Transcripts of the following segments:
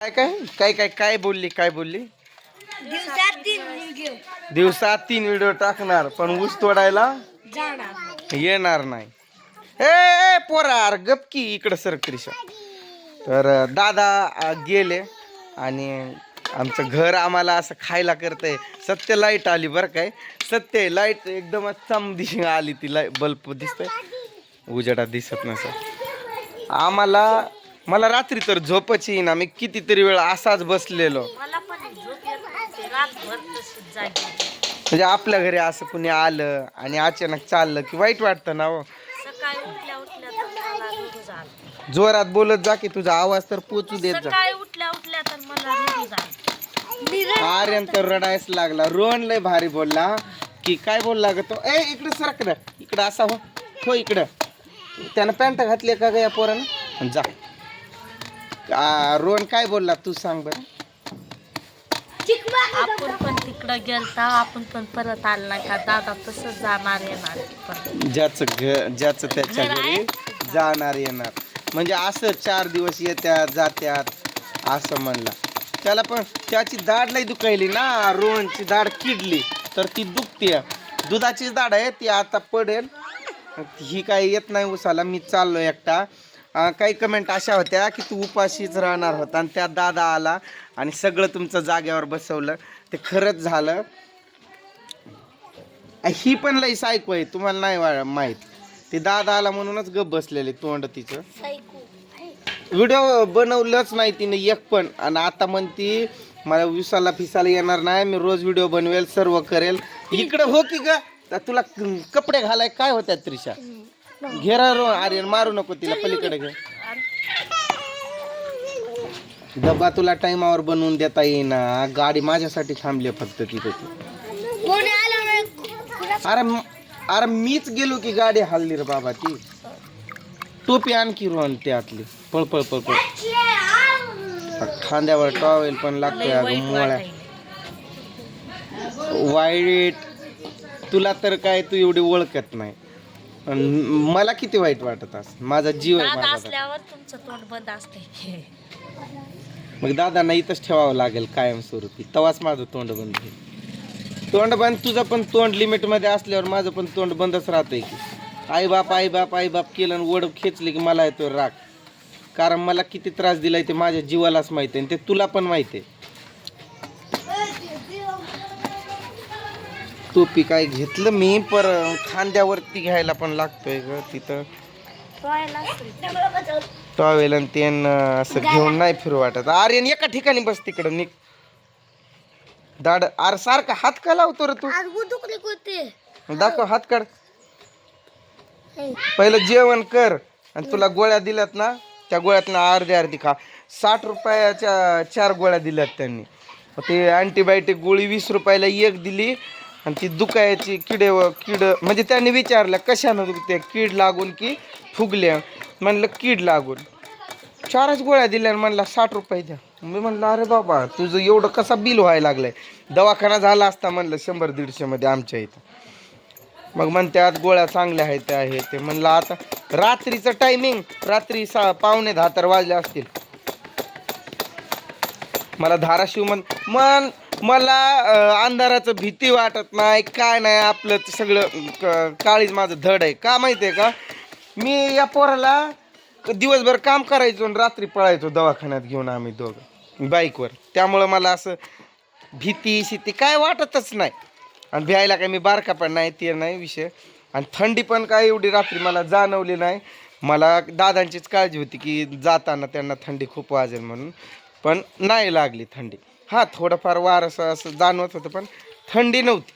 काय काय? काय काय काय बोलली काय बोलली? दिवसात तीन व्हिडिओ दिवसात तीन व्हिडिओ टाकणार पण ऊस तोडायला जाणार येणार नाही. ए ए, पोरार गपकी इकडं सर क्रिशा. तर अं, दादा अं, गेले आणि आमचं घर आम्हाला असं खायला करतंय. सत्य लाइट आली बरं काय. सत्य लाइट एकदमच चम दिशी आली ती लाइट बल्ब दिसतंय. उजेडात दिसत नसं आम्हाला मला रात्री तर झोपच येईना. मी कितीतरी वेळ असाच बसलेलो. मला पण झोप येत नव्हती. रातभर तशीच जागी म्हणजे आपल्या घरी असं कुणी आलं आणि अचानक चाललं की वाईट वाटतं ना हो. सकाळी उठल्या उठल्या तर मला निघू झालं. जोरात बोलत जा की तुझा आवाज तर पोचू देत जा. सकाळी उठल्या उठल्या तर मला निघू झालं. आर्यन तर रडायच लागला. रोहन लय भारी बोलला. की काय बोलला ग तो ए इकडे सरक ना इकडं असा हो. हो इकडं. त्यानं पॅन्ट घातली का ग या पोरानं? जा. रोहन काय बोलला? तू सांग बरं. आपण पण तिकडं गेलता आपण पण परत आलं नाही का? दादा तसंच जाणार येणार पण ज्याचं घर ज्याचं त्याच्या घर घरी आहे, जाणार येणार. म्हणजे असं चार दिवस येत्यात जात्यात असं म्हणला. त्याला पण त्याची दाढ लई दुखायली ना रोहनची दाढ किडली तर ती दुखते दुधाचीच दाढ आहे ती आता पडेल. ही काय येत नाही उसाला मी चाललो एकटा. काही कमेंट अशा होत्या की तू उपाशीच राहणार होता आणि त्यात दादा आला आणि सगळं तुमचं जाग्यावर बसवलं. ते खरंच झालं. ही पण लई सायको आहे तुम्हाला नाही माहीत. ती दादा आला म्हणूनच गप बसलेले तोंड तिचं. व्हिडिओ बनवलंच नाही तिने एक पण. आणि आता म्हणती मला विसाला फिसाला येणार नाही मी रोज व्हिडिओ बनवेल सर्व करेल. इकडं हो की ग? तुला कपडे घालाय काय होत्यात त्रिशा? घेरा रो अरे मारू नको तिला पलीकडे घे डब्बा तुला टाइमावर बनवून देता येईना. गाडी माझ्यासाठी थांबली फक्त तिथे ती. कोणी आलं अरे म- अरे मीच गेलो की गाडी हल्ली रे बाबा ती. टोपी आणखी रोहन त्यातली. पळ पळ पळ पळ. खांद्यावर टॉवेल पण लागतोय अगं मोळ्या. वाईट. तुला तर काय तू एवढी ओळखत नाही. मला किती वाईट वाटत असं माझा जीव आहे दादा माझा असल्यावर तुमचं तोंड बंद असते. मग दादांना इथंच ठेवावं लागेल कायमस्वरूपी. तवाच माझं तोंड बंद होईल. तोंड बंद तुझं पण तोंड लिमिटमध्ये असल्यावर माझं पण तोंड बंदच राहतंय की. आई बाप आई बाप आई बाप केलं आणि ओढ खेचली की मला येतो राग. कारण मला किती त्रास दिलाय ते माझ्या जीवालाच माहिती आहे आणि ते तुला पण माहिती आहे टोपी काय घेतलं मी पर खांद्यावरती घ्यायला पण लागतोय ग तिथं. टॉवेल आणि ते न असं घेऊन नाही फिरू वाटत. आर्यन एका ठिकाणी बस तिकडं निक दाड आर सारखा हात का लावतो रे तू? दाखव हात काढ. पहिलं जेवण कर आणि तुला गोळ्या दिल्यात ना त्या गोळ्यातनं अर्धी अर्धी खा. साठ रुपयाच्या चार गोळ्या दिल्यात त्यांनी. ते अँटीबायोटिक गोळी वीस रुपयाला एक दिली आणि ती दुखायची किडे व किड म्हणजे त्यांनी विचारलं कशानं दुखते? कीड लागून की फुगल्या? म्हणलं कीड लागून. चारच गोळ्या दिल्या आणि म्हणला साठ रुपये द्या. मी म्हणलं अरे बाबा तुझं एवढं कसा बिल व्हायला लागलंय? दवाखाना झाला असता म्हणलं शंभर दीडशेमध्ये आमच्या इथं. मग म्हणतात गोळ्या चांगल्या आहेत त्या आहे ते म्हणलं आता रात्रीचं टायमिंग रात्री सा पावणे दहा तर वाजले असतील. मला धाराशिव म्हण मन मला अंधाराचं भीती वाटत नाही काय नाही आपलं ते सगळं क- काळीज माझं धड आहे. का माहिती आहे का? मी या पोराला दिवसभर काम करायचो आणि रात्री पळायचो दवाखान्यात घेऊन आम्ही दोघं बाईकवर. त्यामुळं मला असं भीती शिती काय वाटतच नाही. आणि भ्यायला काय मी बारका पण नाही ते नाही विषय. आणि थंडी पण काय एवढी रात्री मला जाणवली नाही. मला दादांचीच काळजी होती की जाताना त्यांना थंडी खूप वाजेल म्हणून. पण नाही लागली थंडी. हां थोडंफार वार असं असं जाणवत होतं पण थंडी नव्हती.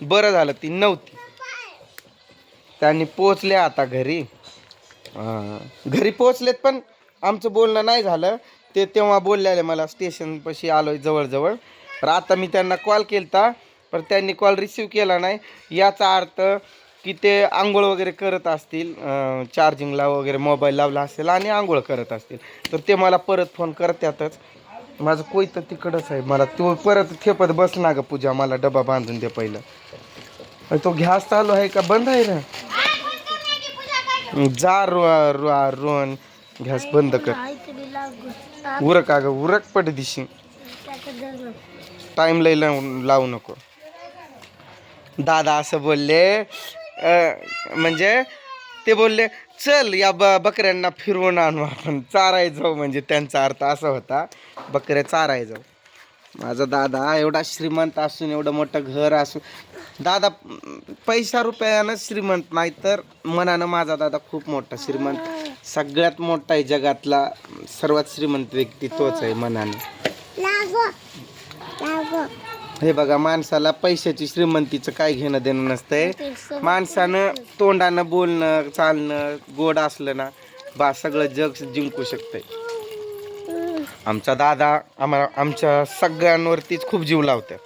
बरं झालं ती नव्हती. त्यांनी पोचले आता घरी. घरी पोचलेत पण आमचं बोलणं नाही झालं. ते तेव्हा बोललेले मला स्टेशनपाशी आलो जवळजवळ. तर आता मी त्यांना कॉल केलता पण त्यांनी कॉल रिसीव केला नाही. याचा अर्थ की ते आंघोळ वगैरे करत असतील चार्जिंगला वगैरे मोबाईल लावला असेल आणि आंघोळ करत असतील. तर ते मला परत फोन करतातच. माझं कोई तर तिकडंच आहे. मला तो परत थेपत बस ना ग पूजा मला डबा बांधून दे पहिलं. तो घ्यास चालू आहे का? बंद आहे ना? जा रो रो रोहन घ्यास बंद कर. उरक अग उरक पट दिशी. टाइम लई लावू लावू नको. दादा असं बोलले म्हणजे ते बोलले चल या ब बकऱ्यांना फिरवून आणू आपण. चाराय जाऊ म्हणजे त्यांचा अर्थ असा होता बकऱ्या चाराय जाऊ माझा दादा एवढा श्रीमंत असून एवढं मोठं घर असून दादा पैसा रुपयानं श्रीमंत नाही तर मनानं माझा दादा खूप मोठा श्रीमंत. सगळ्यात मोठा आहे जगातला सर्वात श्रीमंत व्यक्ती तोच आहे मनानं. हे बघा माणसाला पैशाची श्रीमंतीचं काय घेणं देणं नसतंय. माणसानं तोंडानं बोलणं चालणं गोड असलं ना बा सगळं जग जिंकू शकतंय. आमचा दादा आम्हाला आमच्या सगळ्यांवरतीच खूप जीव लावतात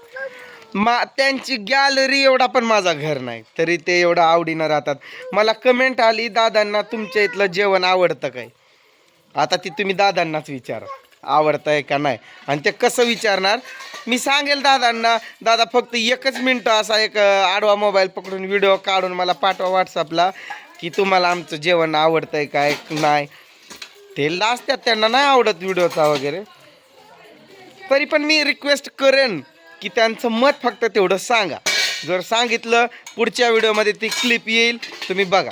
मा त्यांची गॅलरी एवढा पण माझा घर नाही तरी ते एवढं आवडीनं राहतात. मला कमेंट आली दादांना तुमच्या इथलं जेवण आवडतं काय? आता ती तुम्ही दादांनाच विचारा. आवडतंय का नाही? आणि ते कसं विचारणार? मी सांगेल दादांना दादा फक्त एकच मिनटं असा एक आडवा मोबाईल पकडून व्हिडिओ काढून मला पाठवा व्हॉट्सअपला की तुम्हाला आमचं जेवण आवडतंय काय नाही. ते लाजतात त्यांना नाही आवडत व्हिडिओचा वगैरे. तरी पण मी रिक्वेस्ट करेन की त्यांचं मत फक्त तेवढं सांगा. जर सांगितलं पुढच्या व्हिडिओमध्ये ती क्लिप येईल तुम्ही बघा.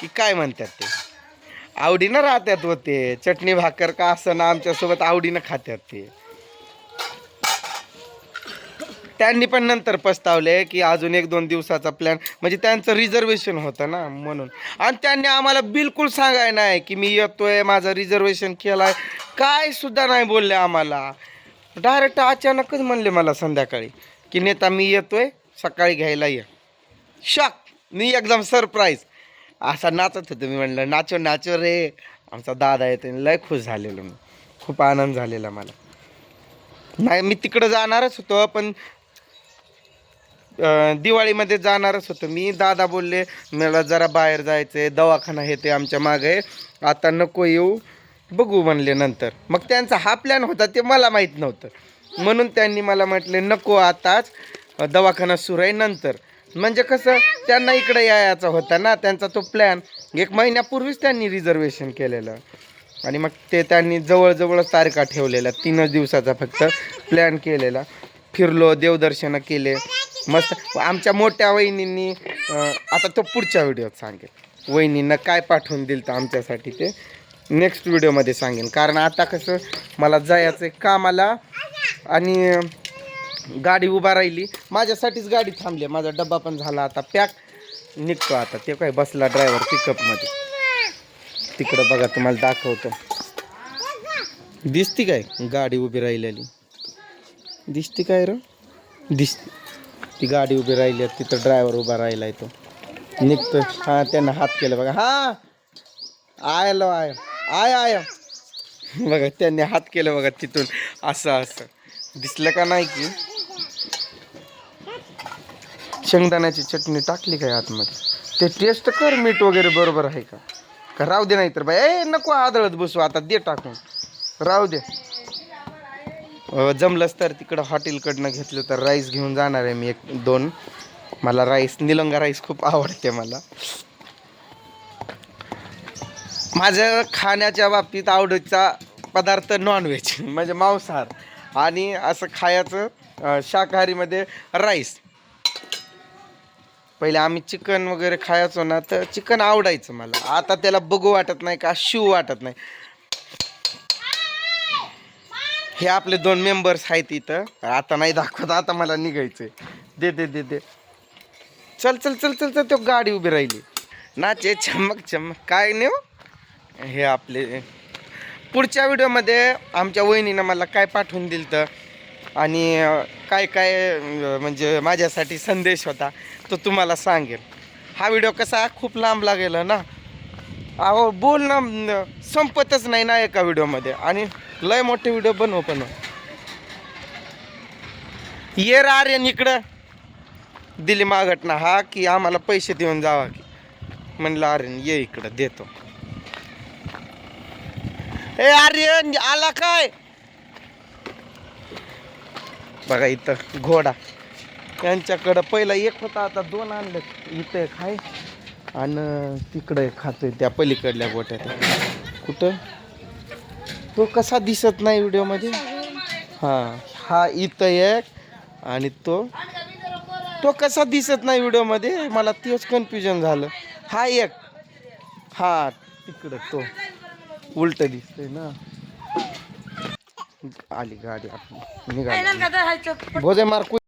की काय म्हणतात ते. आवडीनं राहतात व ते. चटणी भाकर का असं ना आमच्यासोबत आवडीनं खात्यात ते. त्यांनी पण नंतर पस्तावले की अजून एक दोन दिवसाचा प्लॅन म्हणजे त्यांचं रिझर्वेशन होतं ना म्हणून. आणि त्यांनी आम्हाला बिलकुल सांगाय नाही की मी येतोय माझं रिझर्वेशन केलाय. काय सुद्धा नाही बोलले आम्हाला. डायरेक्ट अचानकच म्हणले मला संध्याकाळी की नेता मी येतोय सकाळी घ्यायला ये. शॉक मी एकदम सरप्राईज असा नाचत होतो मी म्हणलं नाचो नाचो रे. आमचा दादा येतो लय खुश झालेलो मी. खूप आनंद झालेला मला. नाही मी तिकडं जाणारच होतो पण दिवाळीमध्ये जाणारच होतो. मी दादा बोलले मला जरा बाहेर जायचं आहे दवाखाना हे ते आमच्या मागे आता नको येऊ बघू म्हणले नंतर. मग त्यांचा हा प्लॅन होता ते मला माहीत नव्हतं. म्हणून त्यांनी मला म्हटले नको आताच दवाखाना सुरू आहे नंतर. म्हणजे कसं त्यांना इकडे यायचा होता ना त्यांचा तो प्लॅन एक महिन्यापूर्वीच त्यांनी रिझर्वेशन केलेलं. आणि मग ते त्यांनी जवळजवळच तारखा ठेवलेल्या तीनच दिवसाचा फक्त प्लॅन केलेला. फिरलो देवदर्शनं केले मस्त. आमच्या मोठ्या वहिनींनी आता तो पुढच्या व्हिडिओत सांगेल. वहिनींना काय पाठवून दिलं तर आमच्यासाठी ते नेक्स्ट व्हिडिओमध्ये सांगेन कारण आता कसं मला जायचं आहे कामाला आणि गाडी उभा राहिली. माझ्यासाठीच गाडी थांबली. माझा डब्बा पण झाला आता. पॅक निघतो आता. ते काय बसला ड्रायव्हर पिकअपमध्ये तिकडं बघा तुम्हाला दाखवतो. दिसती काय? गाडी उभी राहिलेली. दिसती काय र? दिसती. ती गाडी उभी राहिली तिथं ड्रायव्हर उभा राहिला तो निघतो हा त्यांना हात केलं बघा. हा! आयलो आय. I I. बघा त्यांनी हात केलं बघा तिथून. असं असं. दिसलं का नाही की? शेंगदाण्याची चटणी टाकली काय आतमध्ये? ते टेस्ट कर मीठ वगैरे बरोबर आहे का? का राहू दे नाही तर बाई ए नको आदळत बसू आता दे टाकून. राहू दे. जमलंच तर तिकडं हॉटेलकडनं घेतलं तर राईस घेऊन जाणार आहे मी एक दोन. मला राईस निलंगा राईस खूप आवडते मला. माझ्या खाण्याच्या बाबतीत आवडीचा पदार्थ नॉनव्हेज म्हणजे मांसाहार. आणि असं खायचं शाकाहारीमध्ये राईस पहिले आम्ही चिकन वगैरे खायचो ना तर चिकन आवडायचं मला. आता त्याला बघू वाटत नाही का शिव वाटत नाही. हे आपले दोन मेंबर्स आहेत इथं. आता नाही दाखवत आता मला निघायचंय. दे दे दे दे. चल चल चल चल चल तो गाडी उभी राहिली. नाचे चमक चमक. काय नेऊ हो. हे. आपले. पुढच्या व्हिडिओमध्ये आमच्या वहिनीनं मला काय पाठवून दिलं तर आणि काय काय म्हणजे माझ्यासाठी संदेश होता तो तुम्हाला सांगेल. हा व्हिडिओ कसा खूप लांब लागेल ना? अहो बोल ना संपतच नाही ना एका व्हिडिओमध्ये. आणि लय मोठे व्हिडिओ बनव पण. ये आर्यन इकडं. दिली मागटना हा की आम्हाला पैसे देऊन जावा की. म्हणलं आर्यन ये इकडं देतो. ए आर्यन आला काय? बघा इथं घोडा. यांच्याकडं पहिला एक होता आता दोन आणले. इथं एक आहे आणि तिकडं खातोय त्या पलीकडल्या गोट्यात. कुठं? तो कसा दिसत नाही व्हिडिओमध्ये हां हा इथं एक आणि तो तो कसा दिसत नाही व्हिडिओमध्ये मला तेच कन्फ्युजन झालं. हा एक. हा तिकडं तो. उलट दिसतोय ना. आली गाडी आपली निघाली. भोजे मार्कू